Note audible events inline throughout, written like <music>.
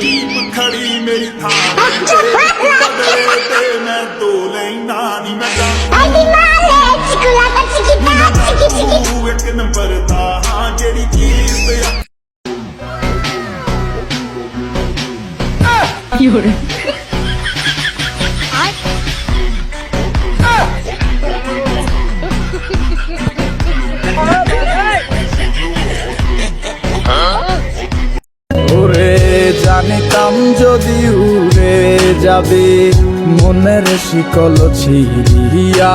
Jeep ਖੜੀ ਮੇਰੀ ਥਾਂ ਤੇ ਬਦਲੇ ਤੇ ਮੈਂ ਦੋ ਲੈਣਾ ਨਹੀਂ ਮੈਂ Animale, cicolata, cichita, cichi, cichi. ਤੂੰ ਇੱਕ ਨੰਬਰ ਦਾ ਹਾਂ ਜਿਹੜੀ ਚੀਜ਼ ਤੇ ওরে জানিতাম যদি উড়ে যাবে মনের শিকল ছিড়িয়া।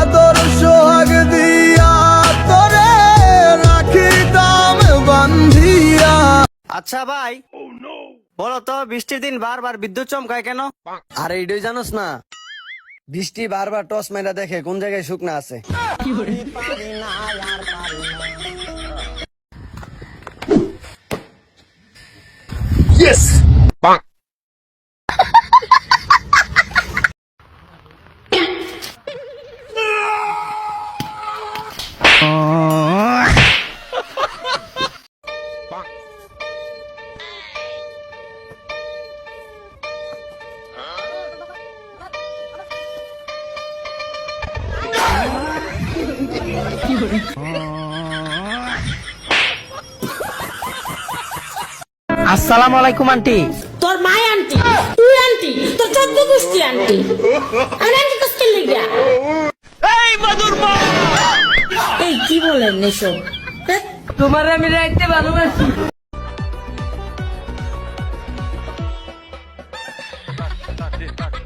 আদর সোহাগ দিয়া তোরে রাখিতাম বান্ধিয়া। আচ্ছা ভাই বলো তো বৃষ্টির দিন বারবার বিদ্যুৎ চমকায় কেন? আর এইটাই জানোস না বৃষ্টি বারবার টস মেরা দেখে কোন জায়গায় শুকনা আছে। ইয়েস কি <laughs> আসসালামু আলাইকুম আন্টি। তোর মা আন্টি তুই আন্টি তোর চোদ্দ কুস্তি আন্টি। আমি আন্টি কষ্টের লেগিয়া এই বাদুর এই কি বলেন এসব? হ্যাঁ? তোমার আমি রাইতে ভালোবাসি। Fuck, fuck.